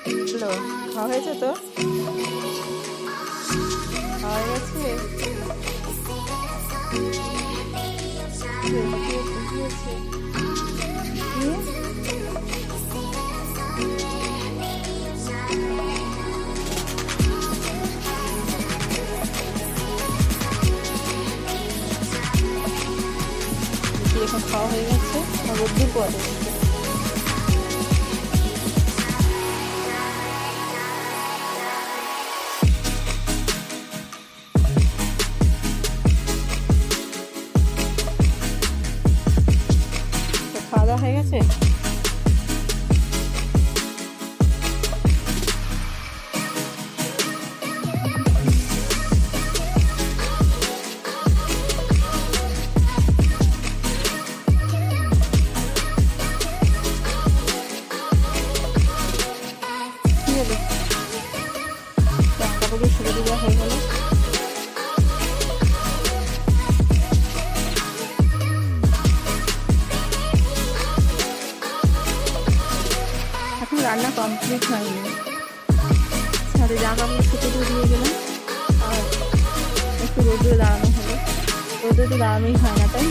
হলো খাওয়া হয়েছে তো খাওয়া গেছে এখন খাওয়া হয়ে গেছে রোদ্দুর পরে সাথে জামা কাপড় শুকোতে দিয়ে গেলাম। আর একটু রোদে দাঁড়ানো হলো। রোদে তো দাঁড়ানোই হয় না, তাই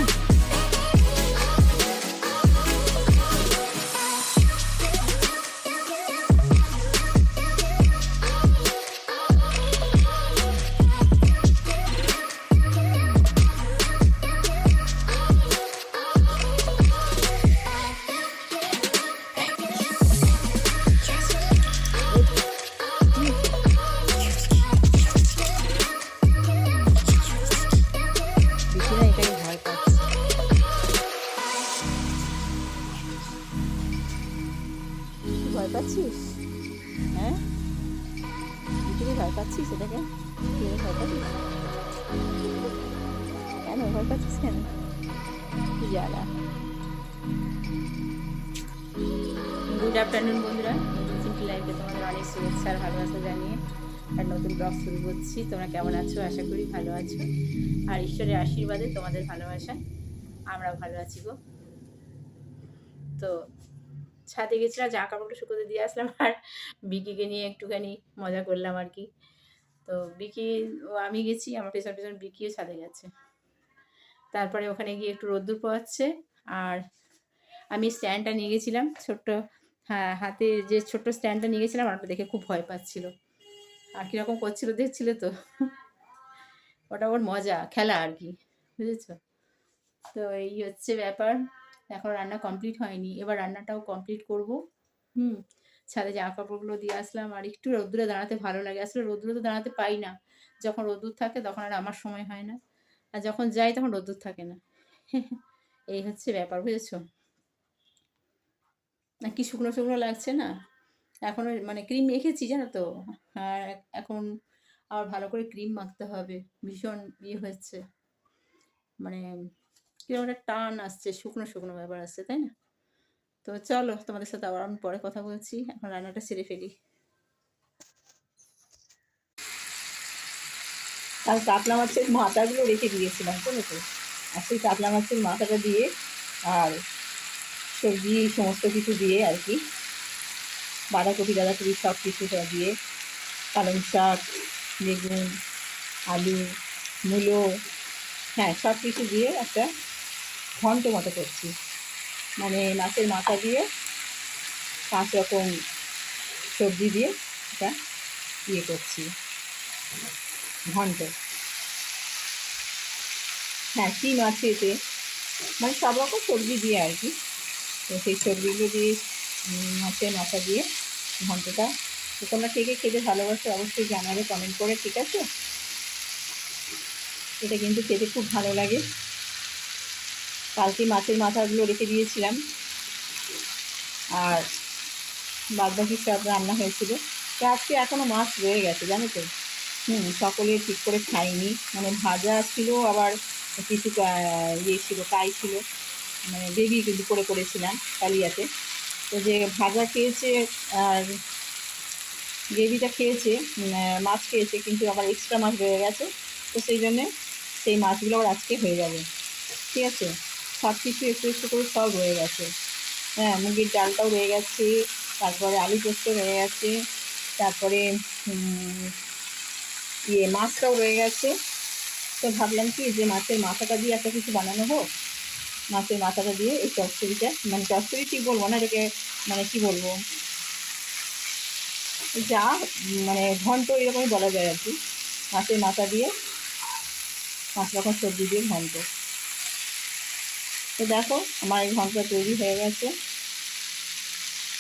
ভয় তুই জানা গুড আফটারনুন বন্ধুরা। সিম্পল লাইফে তোমাদের অনেক শুভেচ্ছা আর ভালোবাসা জানিয়ে আর নতুন ব্লগ শুরু করছি। তোমরা কেমন আছো? আশা করি ভালো আছো। আর ঈশ্বরের আশীর্বাদে তোমাদের ভালোবাসা। আমরা ভালো আছি গো। তো ছাদে গেছিলাম, জামা কাপড়টা শুকোতে দিয়ে আসলাম আর বিকিকে নিয়ে একটুখানি মজা করলাম আর কি। তো বিকি, ও আমি গেছি, আমার পেছন পেছন বিকিও ছাদে গেছে। তারপরে ওখানে গিয়ে একটু রোদ্দুর পাচ্ছে আর আমি স্ট্যান্ডটা নিয়ে গেছিলাম, ছোট্ট হ্যাঁ হাতে যে ছোট্ট স্ট্যান্ডটা নিয়ে গেছিলাম ওটা দেখে খুব ভয় পাচ্ছিল। আর কীরকম করছিল দেখছিলে তো? ওটা ওর মজা, খেলা আর কি, বুঝেছ? তো এই হচ্ছে ব্যাপার, এখন রান্না কমপ্লিট হয়নি। এবার রান্নাটাও কমপ্লিট করব। হুম, ছাদে জামা কাপড়গুলো দিয়ে আসলাম, আর একটু রোদ্দুরে দাঁড়াতে ভালো লাগে। আসলে রোদ্দুরে তো দাঁড়াতে পাই না। যখন রোদ্দুর থাকে, তখন আর আমার সময় হয় না। আর যখন যাই তখন রোদ্দুর থাকে না। এই হচ্ছে ব্যাপার, বুঝেছ? না কি শুকনো শুকনো লাগছে না? এখন মানে ক্রিম মেখেছি, জানো তো? আর এখন আবার ভালো করে ক্রিম মাখতে হবে। ভীষণ ইয়ে হচ্ছে মানে কীরকম একটা টান আসছে, শুকনো শুকনো ব্যাপার আসছে, তাই না? তো চলো তোমাদের সাথে আবার আমি পরে কথা বলছি। এখন রান্নাটা সেরে ফেলি। আর কাতলা মাছের মাথাগুলো রেখে দিয়েছিলাম জানো তো আর সেই কাতলা মাছের মাথাটা দিয়ে আর সবজি, সমস্ত কিছু দিয়ে আর কি, বাঁধাকপি টাধাকপি সব কিছু দিয়ে পালং শাক, বেগুন, আলু, মূলো হ্যাঁ সব কিছু দিয়ে একটা ঘন্ট মতো করছি। মানে মাছের মাথা দিয়ে পাঁচ রকম সবজি দিয়ে এটা ইয়ে করছি। ঘন্ট। হ্যাঁ শিম আছে এতে। মানে সব রকম সবজি দিয়ে আর কি। তো সেই সবজিগুলো দিয়ে মাছের মাথা দিয়ে ঘন্টটা। তো তোমরা কে কে খেতে ভালোবাসো অবশ্যই জানাবে কমেন্ট করে, ঠিক আছে? এটা কিন্তু খেতে খুব ভালো লাগে। কালকে মাছের মাথাগুলো রেখে দিয়েছিলাম। আর বাদ বাকি সব রান্না হয়েছিল। তো আজকে এখনও মাছ রয়ে গেছে, জানো তো? সকলে ঠিক করে খাইনি। মানে ভাজা ছিল, আবার কিছু ইয়ে ছিল কাই ছিল। মানে বেবি কিন্তু করে করেছিলাম কালিয়াতে তো যে ভাজা খেয়েছে আর গ্রেভিটা খেয়েছে মাছ খেয়েছে, কিন্তু আবার এক্সট্রা মাছ রয়ে গেছে, তো সেই জন্যে সেই মাছগুলো আবার আজকে হয়ে যাবে। ঠিক আছে? সব কিছু একটু একটু করে সব রয়ে গেছে। হ্যাঁ মুগের ডালটাও রয়ে গেছে, তারপরে আলু পোস্ত রয়ে গেছে, তারপরে ইয়ে মাছটাও রয়ে গেছে। তো ভাবলাম কি যে মাছের মাথাটা দিয়ে একটা কিছু বানানো হোক। মাছের মাথাটা দিয়ে এই চচ্চড়িটা মানে চচ্চড়ি ঠিক বলব না, এটাকে মানে কি বলব? যা মানে ঘন্ট এরকমই বলা যায় আর কি। মাছের মাথা দিয়ে পাঁচ রকম সবজি দিয়ে ঘন্ট। তো দেখো, আমার এই ঘন্টটা তৈরি হয়ে গেছে।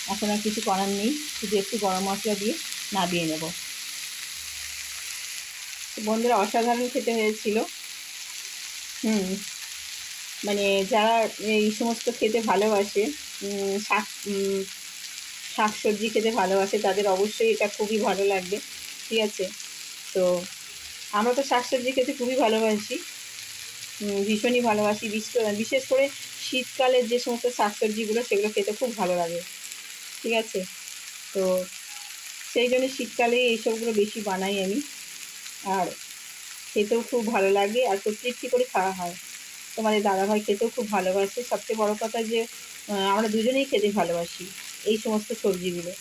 এখন আর কিছু করার নেই, শুধু একটু গরম মশলা দিয়ে নাবিয়ে নেব। বন্ধুরা অসাধারণ খেতে হয়েছিল। হুম মানে যারা এই সমস্ত খেতে ভালোবাসে শাক শাক সবজি খেতে ভালোবাসে, তাদের অবশ্যই এটা খুবই ভালো লাগবে, ঠিক আছে? তো আমরা তো শাক সবজি খেতে খুবই ভালোবাসি ভীষণই ভালোবাসি, বিশেষ করে শীতকালের যে সমস্ত শাক সবজিগুলো সেগুলো খেতে খুব ভালো লাগে, ঠিক আছে? তো সেই জন্য শীতকালে এইসবগুলো বেশি বানাই আমি। আর খেতেও খুব ভালো লাগে আর খুব তৃপ্তি করে খাওয়া হয়। তোমাদের দাদাভাই খেতেও খুব ভালোবাসে। সবচেয়ে বড় কথা যে আমরা দুজনেই খেতে ভালোবাসি এই সমস্ত সবজিগুলো।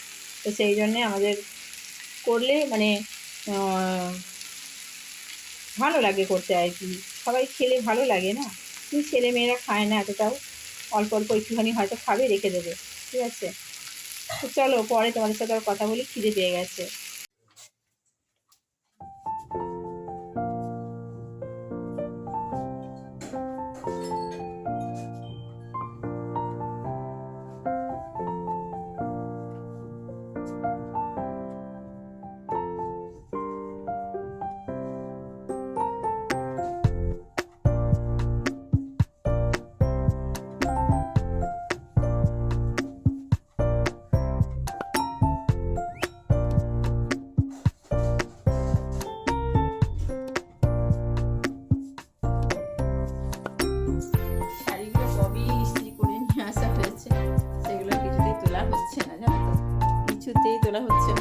তো সেই জন্যে আমাদের করলে মানে ভালো লাগে করতে আর কি। সবাই খেলে ভালো লাগে না? কিন্তু ছেলে মেয়েরা খায় না এতটাও। অল্প অল্প একটুখানি হয়তো খাবে, রেখে দেবে। ঠিক আছে? তো চলো পরে তোমাদের সাথে আর কথা বলি, খিদে পেয়ে গেছে। তোলা হচ্ছে।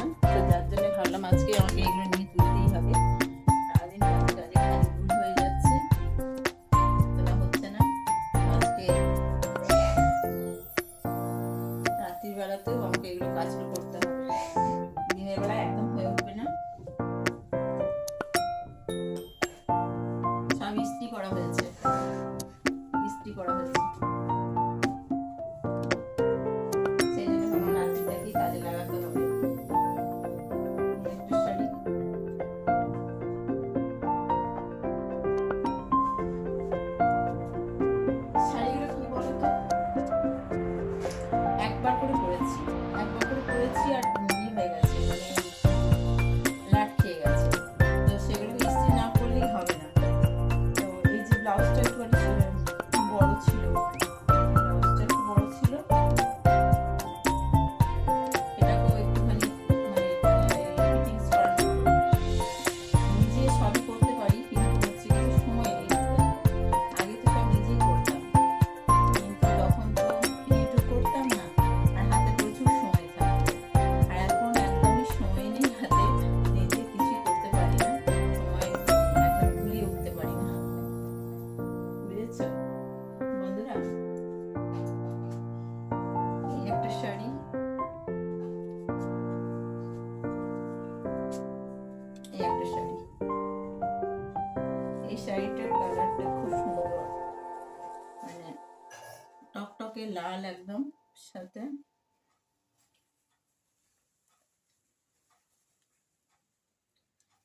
টকটকে লাল একদম সাথে।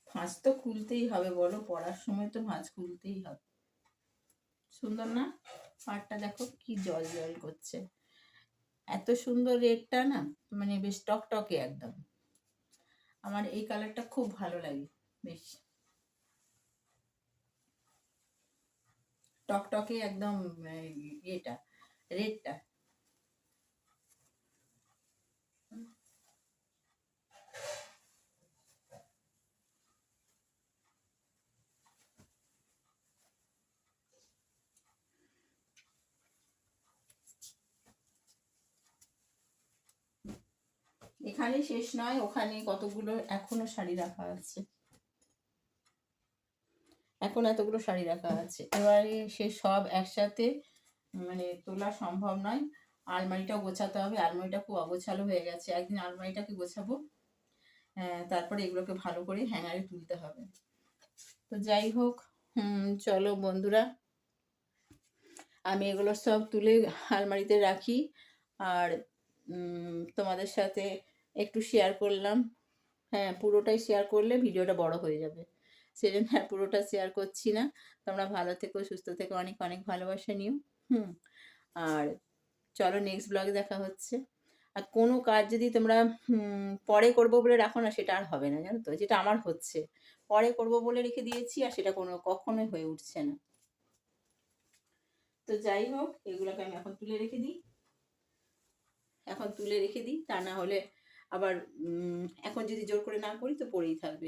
ভাঁজ তো খুলতেই হবে, বলো পড়ার সময় তো ভাঁজ খুলতেই হবে। সুন্দর না? পাড়টা দেখো কি জল জল করছে। এত সুন্দর রেডটা না মানে বেশ টকটকে একদম। আমার এই কালারটা খুব ভালো লাগে, বেশ। টকটকে একদম ইয়েটা। রেডটা। এখানে শেষ নয়, ওখানে কতগুলো এখনও শাড়ি রাখা আছে? এখন এতগুলো শাড়ি রাখা আছে। এবারে সে সব একসাথে মানে তোলা সম্ভব নয়। আলমারিটাও গোছাতে হবে। আলমারিটা খুব অগোছালো হয়ে গেছে। একদিন আলমারিটাকে গোছাবো। হ্যাঁ, তারপরে এগুলোকে ভালো করে হ্যাঙ্গারে তুলতে হবে। তো যাই হোক চলো বন্ধুরা আমি এগুলো সব তুলে আলমারিতে রাখি। আর তোমাদের সাথে একটু শেয়ার করলাম। হ্যাঁ পুরোটাই শেয়ার করলে ভিডিওটা বড় হয়ে যাবে। সেজন্য আর পুরোটা শেয়ার করছি না। তোমরা ভালো থেকো সুস্থ থেকো। অনেক অনেক ভালোবাসা নিও। হুম, আর চলো নেক্সট ব্লগে দেখা হচ্ছে। আর কোনো কাজ যদি তোমরা পরে করব বলে রাখো না, সেটা আর হবে না, জানো তো? যেটা আমার হচ্ছে। পরে করব বলে রেখে দিয়েছি, আর সেটা কোনো, কখনোই হয়ে উঠছে না। তো যাই হোক, এগুলোকে আমি এখন তুলে রেখে দিই। এখন তুলে রেখে দিই, তা না হলে আবার এখন যদি জোর করে না করি, তো পড়েই থাকবে।